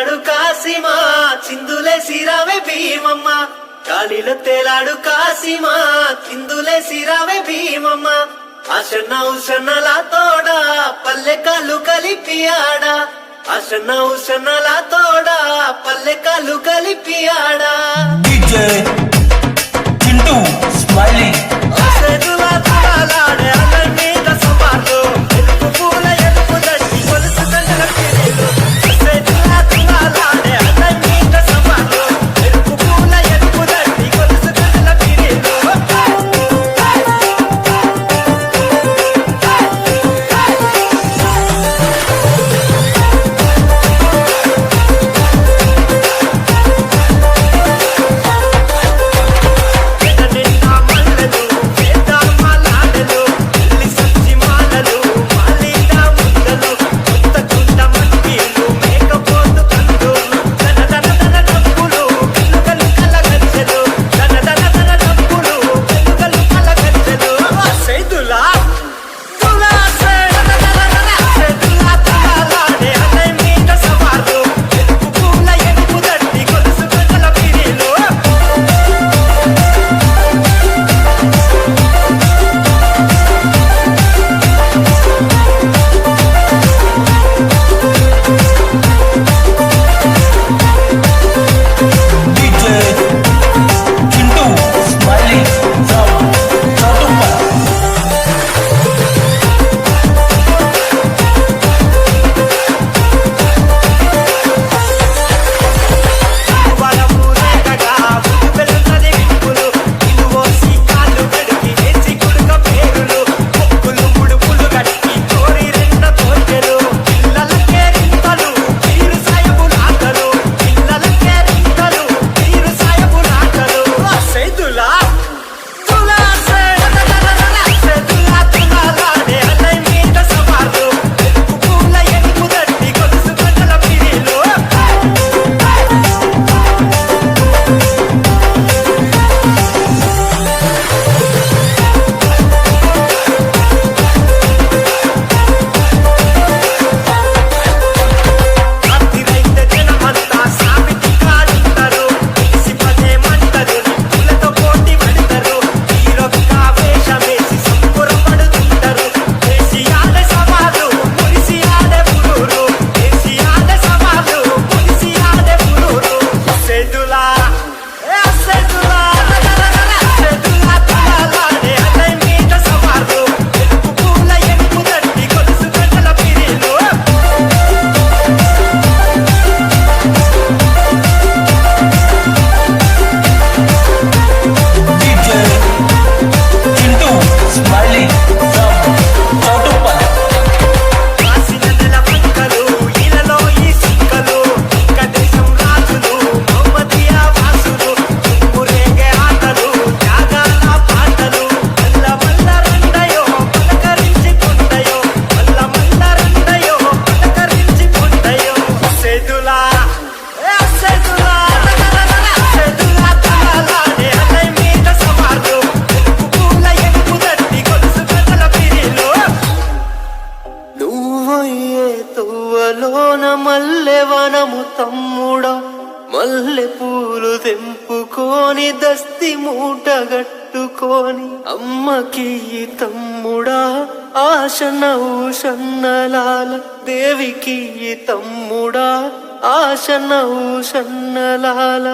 తేలాడు కాసిమా చిందులే సిరావే భీమమ్మ. గాలిలో తేలాడు కాసిమా చిందులే సిరావే భీమమ్మ. అసన్న ఉసన్నల తోడా పల్లె కలు కలిపి ఆడా. అసన్న ఉసన్నల తోడా పల్లె వన మల్లె వనము తమ్ముడా. మల్లె పూలు తెంపుకొని దస్తి మూటగట్టుకొని అమ్మకి తమ్ముడా ఆశనవు సన్నలాల దేవికి తమ్ముడా ఆశనవు సన్నలాల